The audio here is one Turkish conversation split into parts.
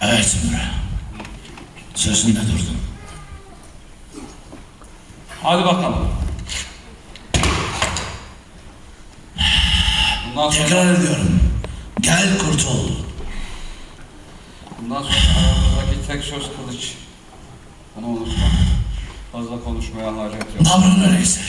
Evet Zümrüt. Sözünde durdun. Hadi bakalım. Bundan sonra, Tekrar ediyorum. Gel kurtul. bundan sonra aramızdaki tek söz kılıç. Bunu unutma. Fazla konuşmaya hacet yok. Davran öyleyse.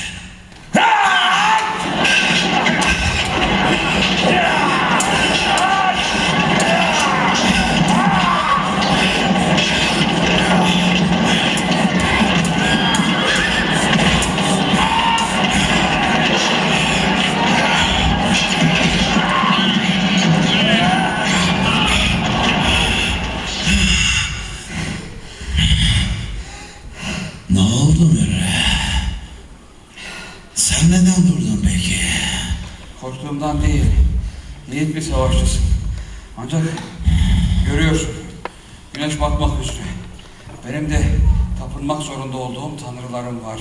Ne oldu Mürre? Sen neden durdun peki? Korktuğumdan değil. Yiğit bir savaşçısın. Ancak görüyorsun. Güneş batmak üzere. Benim de tapınmak zorunda olduğum tanrılarım var.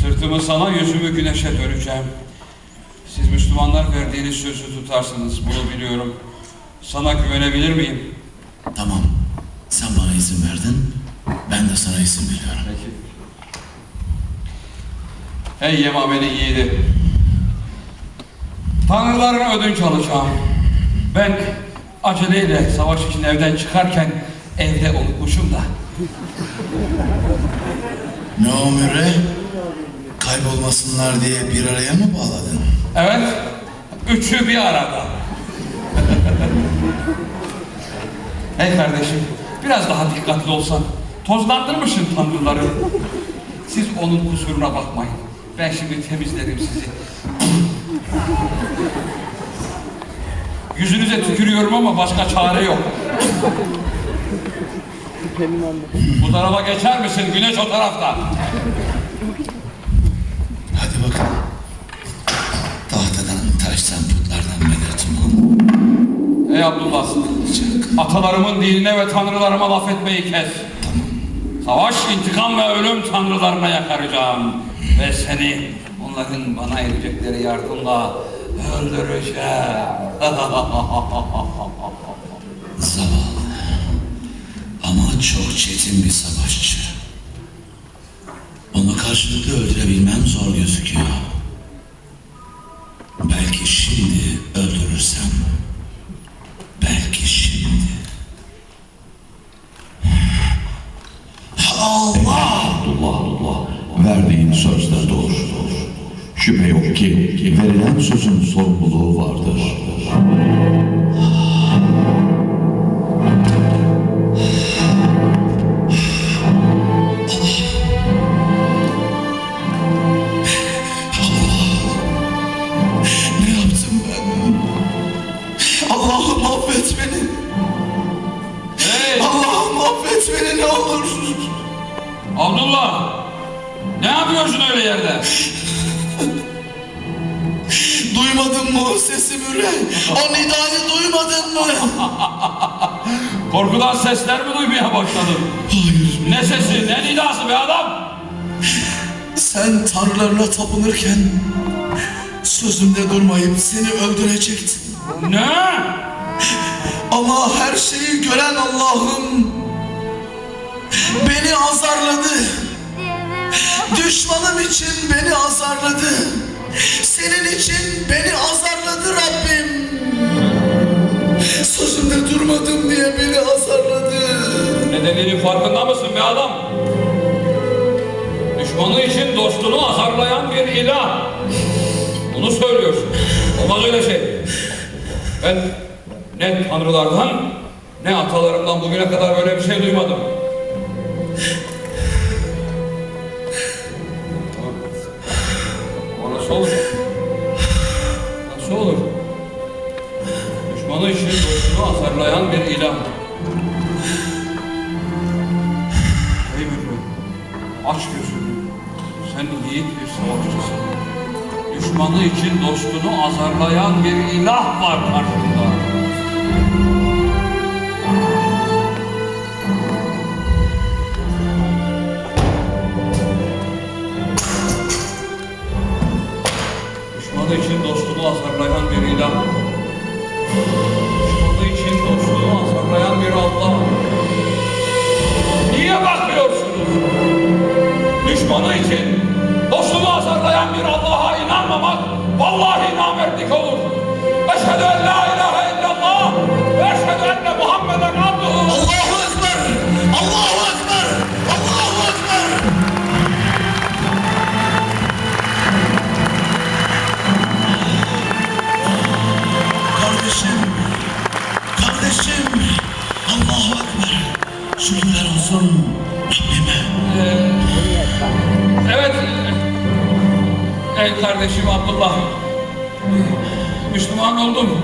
Sırtımı sana, yüzümü güneşe döneceğim. Siz Müslümanlar verdiğiniz sözü tutarsınız, bunu biliyorum. Sana güvenebilir miyim? Tamam. İzin verdin. Ben de sana izin veriyorum. Peki. Ey Yemameli yiğidi. Tanrılarına ödünç alacağım. Ben aceleyle savaş için evden çıkarken evde unutmuşum da. Ne o Mürre? Kaybolmasınlar diye bir araya mı bağladın? Evet, üçü bir arada. Hey kardeşim, biraz daha dikkatli olsan. Tozlandırmışsın tanrıları. Siz onun kusuruna bakmayın. Ben şimdi temizlerim sizi. Yüzünüze tükürüyorum ama başka çare yok. Bu tarafa geçer misin? Güneş o tarafta. Ey Abdullah, atalarımın dinine ve tanrılarıma laf etmeyi kes. Savaş, intikam ve ölüm tanrılarına yakaracağım. Ve seni onların bana edecekleri yardımla öldüreceğim. Zavallı. Ama çok çetin bir savaşçı. Onu karşılıklı öldürebilmem zor Şüphe yok ki verilen sözün sorumluluğu vardır. Ne yaptım ben? Allah'ım affet beni. hey Allah'ım affet beni ne olur. Abdullah! Ne yapıyorsun öyle yerde? Duymadın mı o sesi Müre? O nidayı duymadın mı? Korkudan sesler mi duymaya başladın? Hayır. Ne sesi, ne nidası be adam? Sen tanrılarına tapınırken sözümde durmayıp seni öldürecektim. Ne? Ama her şeyi gören Allah'ım beni azarladı. Düşmanım için beni azarladı. Senin için beni azarladı Rabbim. Sözümde durmadım diye beni azarladı. Nedeninin farkında mısın be adam? Düşmanı için dostunu azarlayan bir ilah. Bunu söylüyorsun. Olmaz öyle şey. Ben ne tanrılardan ne atalarımdan bugüne kadar böyle bir şey duymadım. Olur? Düşmanı için dostunu azarlayan bir ilah. Ey Mürre, aç gözünü. Sen yiğit bir savaşçısın. Düşmanı için dostunu azarlayan bir ilah var karşında. İçin dostumu azarlayan bir ilah. Düşmanı için dostumu azarlayan bir Allah. Niye bakmıyorsunuz? Düşmanı için dostumu azarlayan bir Allah'a inanmamak vallahi Ey kardeşim Abdullah. Müslüman oldum.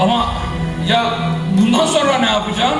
Ama ya bundan sonra ne yapacağım?